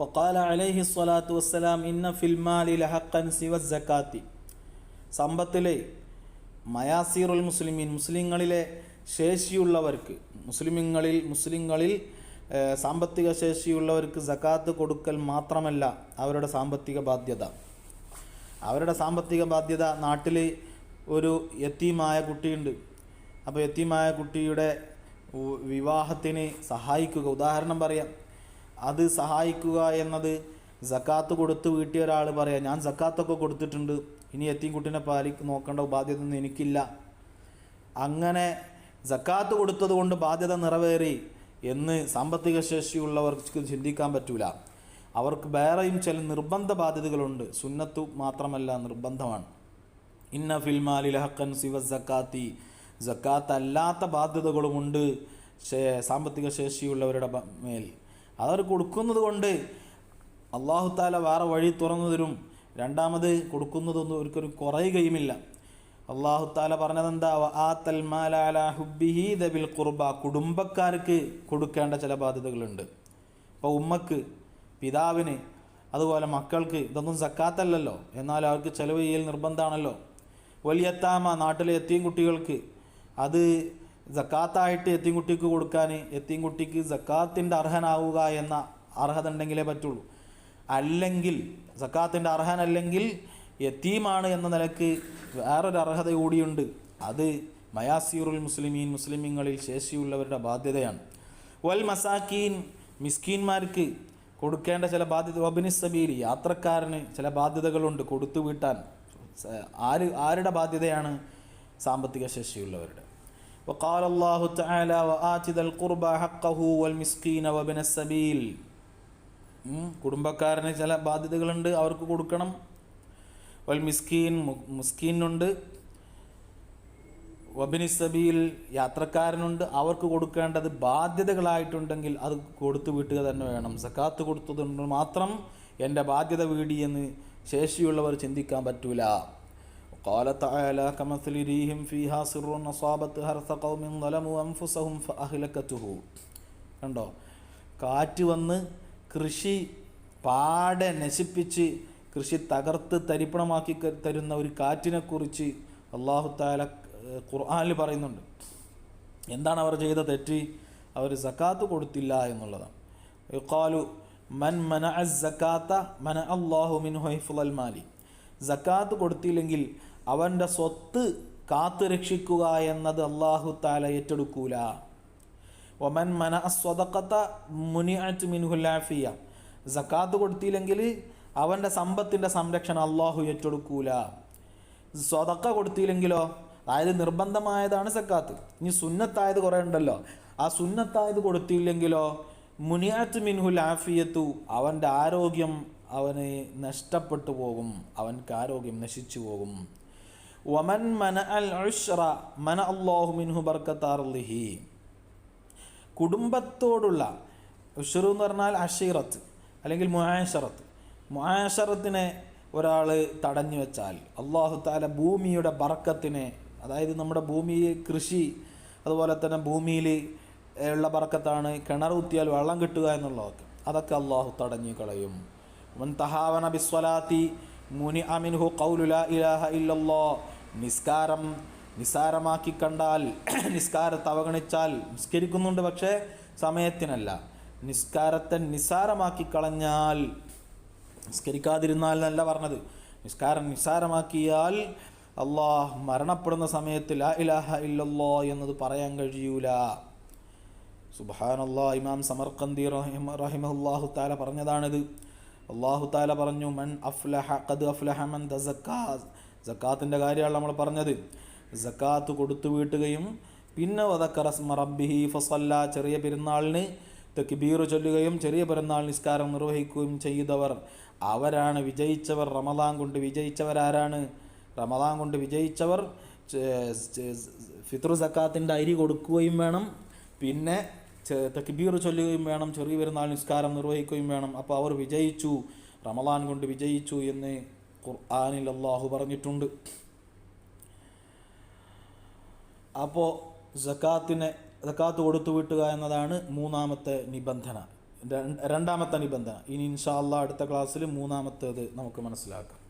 وقال عليه الصلاة والسلام إن في المال لحقا سوى الزكاة സമ്പത്തിലെ മയാസീറുൽ മുസ്ലിമീൻ മുസ്ലിങ്ങളിലെ ശേഷിയുള്ളവർക്ക് മുസ്ലിമുകളിൽ മുസ്ലിങ്ങളിൽ ഏഹ്, സാമ്പത്തിക ശേഷിയുള്ളവർക്ക് സക്കാത്ത് കൊടുക്കൽ മാത്രമല്ല അവരുടെ സാമ്പത്തിക ബാധ്യത അവരുടെ സാമ്പത്തിക ബാധ്യത നാട്ടിൽ ഒരു യത്തീമായ കുട്ടിയുണ്ട് അപ്പോൾ എത്തിയമായ കുട്ടിയുടെ വിവാഹത്തിന് സഹായിക്കുക. ഉദാഹരണം പറയാം. അത് സഹായിക്കുക എന്നത് സക്കാത്ത് കൊടുത്ത് വീട്ടിയ ഒരാൾ പറയാം ഞാൻ സക്കാത്തൊക്കെ കൊടുത്തിട്ടുണ്ട്. ഇനി എത്തിയ കുട്ടീനെ പാലി നോക്കേണ്ട ബാധ്യത ഒന്നും എനിക്കില്ല. അങ്ങനെ സക്കാത്ത് കൊടുത്തത് കൊണ്ട് ബാധ്യത നിറവേറി എന്ന് സാമ്പത്തിക ശേഷിയുള്ളവർക്ക് ചിന്തിക്കാൻ പറ്റൂല. അവർക്ക് വേറെയും ചില നിർബന്ധ ബാധ്യതകളുണ്ട്. സുന്നത്തു മാത്രമല്ല നിർബന്ധമാണ്. ഇന്ന ഫിൽമാലിൽ ഹക്കൻ സിവ സക്കാത്തി സക്കാത്ത് അല്ലാത്ത ബാധ്യതകളുമുണ്ട് സാമ്പത്തിക ശേഷിയുള്ളവരുടെ മേൽ. അവർ കൊടുക്കുന്നത് കൊണ്ട് അള്ളാഹുത്താല വേറെ വഴി തുറന്നതിനും രണ്ടാമത് കൊടുക്കുന്നതൊന്നും ഒരിക്കലും കുറയുകയുമില്ല. അള്ളാഹു താല പറഞ്ഞതെന്താ? ആത്തൽ മാലാല ഹുബിഹി ദബിൽ കുർബ കുടുംബക്കാർക്ക് കൊടുക്കേണ്ട ചില ബാധ്യതകളുണ്ട്. ഇപ്പോൾ ഉമ്മക്ക് പിതാവിന് അതുപോലെ മക്കൾക്ക് ഇതൊന്നും സക്കാത്തല്ലല്ലോ. എന്നാൽ അവർക്ക് ചെലവ് ചെയ്യൽ നിർബന്ധമാണല്ലോ വലിയത്താമ നാട്ടിലെ എത്തിയും കുട്ടികൾക്ക് അത് ജക്കാത്തായിട്ട് എത്തിയും കുട്ടിക്ക് കൊടുക്കാൻ എത്തിയും കുട്ടിക്ക് സക്കാത്തിന്റെ അർഹനാവുക എന്ന അർഹത ഉണ്ടെങ്കിലേ പറ്റുള്ളൂ. അല്ലെങ്കിൽ സക്കാത്തിന്റെ അർഹനല്ലെങ്കിൽ യത്തീമാണ് എന്ന നിലയ്ക്ക് വേറൊരു അർഹത കൂടിയുണ്ട്. അത് മയാസീറുൽ മുസ്ലിമീൻ മുസ്ലിമീങ്ങളിൽ ശേഷിയുള്ളവരുടെ ബാധ്യതയാണ്. വൽ മസാക്കീൻ മിസ്കീന്മാർക്ക് കൊടുക്കേണ്ട ചില ബാധ്യത വബിനിസബീലി യാത്രക്കാരന് ചില ബാധ്യതകളുണ്ട് കൊടുത്തു വീട്ടാൻ ആര് ആരുടെ ബാധ്യതയാണ്? സാമ്പത്തിക ശേഷിയുള്ളവരുടെ وقال الله تعالى وآت ذا القربى حقه والمسكين وابن السبيل ഉം, കുടുംബക്കാരന് ചില ബാധ്യതകളുണ്ട് അവർക്ക് കൊടുക്കണം വൽ മിസ്കീൻ മു- മുസ്കീനുണ്ട് വബിനി സബീൽ യാത്രക്കാരനുണ്ട് അവർക്ക് കൊടുക്കേണ്ടത് ബാധ്യതകളായിട്ടുണ്ടെങ്കിൽ അത് കൊടുത്തു വീട്ടുക തന്നെ വേണം സക്കാത്ത് കൊടുത്തതുകൊണ്ട് മാത്രം എൻ്റെ ബാധ്യത വീടി എന്ന് ശേഷിയുള്ളവർ ചിന്തിക്കാൻ പറ്റൂല قال تعالى كمثل ريح فيها سر أصابت حرث قوم ظلموا أنفسهم فأهلكته കണ്ടോ കാറ്റ് വന്ന് കൃഷി പാടെ നശിപ്പിച്ച് കൃഷി തകർത്ത് തരിപ്പണമാക്കി ക- തരുന്ന ഒരു കാറ്റിനെ കുറിച്ച് അള്ളാഹു താല ഖുർആാനിൽ പറയുന്നുണ്ട് എന്താണ് അവർ ചെയ്ത തെറ്റ് അവർ സക്കാത്ത് കൊടുത്തില്ല എന്നുള്ളതാണ് യുക്കാലു മൻ മന സക്കാത്ത മന അള്ളാഹു മിൻ ഹൈഫുൽ മാലി സക്കാത്ത് കൊടുത്തില്ലെങ്കിൽ അവന്റെ സ്വത്ത് കാത്തു രക്ഷിക്കുക എന്നത് അള്ളാഹു താല ഏറ്റെടുക്കൂല. ഒമൻ മന സ്വതക്കത്ത മുനിഅറ്റ് മിൻഹുലാഫിയ സക്കാത്ത് കൊടുത്തില്ലെങ്കിൽ അവന്റെ സമ്പത്തിന്റെ സംരക്ഷണം അള്ളാഹു ഏറ്റെടുക്കൂല. സ്വതക്ക കൊടുത്തില്ലെങ്കിലോ? അതായത് നിർബന്ധമായതാണ് സക്കാത്ത്. ഇനി സുന്നത്തായത് കുറേ ഉണ്ടല്ലോ. ആ സുന്നത്തായത് കൊടുത്തില്ലെങ്കിലോ? മുനിയാത്ത് മിൻഹുൽ ആഫിയത്തു അവന്റെ ആരോഗ്യം അവന് നഷ്ടപ്പെട്ടു പോകും. അവൻക്ക് ആരോഗ്യം നശിച്ചു പോകും. വമൻ മന അൽ ഉഷ്റ മന അള്ളാഹു മിൻഹു ബർക്കത്താർലിഹി കുടുംബത്തോടുള്ള ഉഷറു എന്ന് പറഞ്ഞാൽ അഷീറത്ത് അല്ലെങ്കിൽ മുഹാഷറത്ത് മുഹാഷറത്തിനെ ഒരാൾ തടഞ്ഞു വെച്ചാൽ അള്ളാഹു താല ഭൂമിയുടെ ബർക്കത്തിനെ അതായത് നമ്മുടെ ഭൂമിയിൽ കൃഷി അതുപോലെ തന്നെ ഭൂമിയിൽ ഉള്ള ബർക്കത്താണ് കിണർ കുത്തിയാൽ വെള്ളം കിട്ടുക എന്നുള്ളതൊക്കെ. അതൊക്കെ അള്ളാഹു തടഞ്ഞു കളയും. മുൻ തഹാവന ബിസ്വലാത്തി മുനി അമിൻഹു കൗലുല ഇലാഹ ഇല്ലല്ലോ. നിസ്കാരം നിസ്സാരമാക്കി കണ്ടാൽ നിസ്കാരത്തെ അവഗണിച്ചാൽ നിസ്കരിക്കുന്നുണ്ട് പക്ഷേ സമയത്തിനല്ല. നിസ്കാരത്തെ നിസ്സാരമാക്കി കളഞ്ഞാൽ നിസ്കരിക്കാതിരുന്നാൽ എന്നല്ല പറഞ്ഞത്. നിസ്കാരം നിസ്സാരമാക്കിയാൽ അള്ളാഹ് മരണപ്പെടുന്ന സമയത്ത് ലാ ഇലാഹ ഇല്ലല്ലോ എന്നത് പറയാൻ കഴിയൂല. സുബാനല്ലാ ഇമാം സമർക്കന്തി റഹിമ റഹിമഹുല്ലാഹു താല പറഞ്ഞതാണിത്. അള്ളാഹു താല പറഞ്ഞു മൻ അഫ്ലഹ ഖദ് അഫ്ലഹ മൻ ദസക്കാ സക്കാത്തിന്റെ കാര്യമാണ് നമ്മൾ പറഞ്ഞത്. സക്കാത്ത് കൊടുത്തു വീട്ടുകയും പിന്നെ വതക്കറസ്മ റബ്ബിഹി ഫസല്ല ചെറിയ പെരുന്നാളിന് തെക്കിബീർ ചൊല്ലുകയും ചെറിയ പെരുന്നാൾ നിസ്കാരം നിർവഹിക്കുകയും ചെയ്തവർ. അവരാണ് വിജയിച്ചവർ. റമദാൻ കൊണ്ട് വിജയിച്ചവരാരാണ്? റമദാൻ കൊണ്ട് വിജയിച്ചവർ ഫിത്രു സക്കാത്തിന്റെ അരി കൊടുക്കുകയും വേണം. പിന്നെ തക്ബീർ ചൊല്ലുകയും വേണം ചെറിയ പെരുന്നാൾ നിസ്കാരം നിർവഹിക്കുകയും വേണം. അപ്പോൾ അവർ വിജയിച്ചു. റമദാൻ കൊണ്ട് വിജയിച്ചു എന്ന് ഖുർആാനിൽ അള്ളാഹു പറഞ്ഞിട്ടുണ്ട്. അപ്പോൾ ജക്കാത്തിനെ ജക്കാത്ത് കൊടുത്തു വിട്ടുക എന്നതാണ് മൂന്നാമത്തെ നിബന്ധന. രണ്ടാമത്തെ നിബന്ധന. ഇനി ഇൻഷാ അള്ളാഹ് അടുത്ത ക്ലാസ്സിൽ മൂന്നാമത്തേത് നമുക്ക് മനസ്സിലാക്കാം.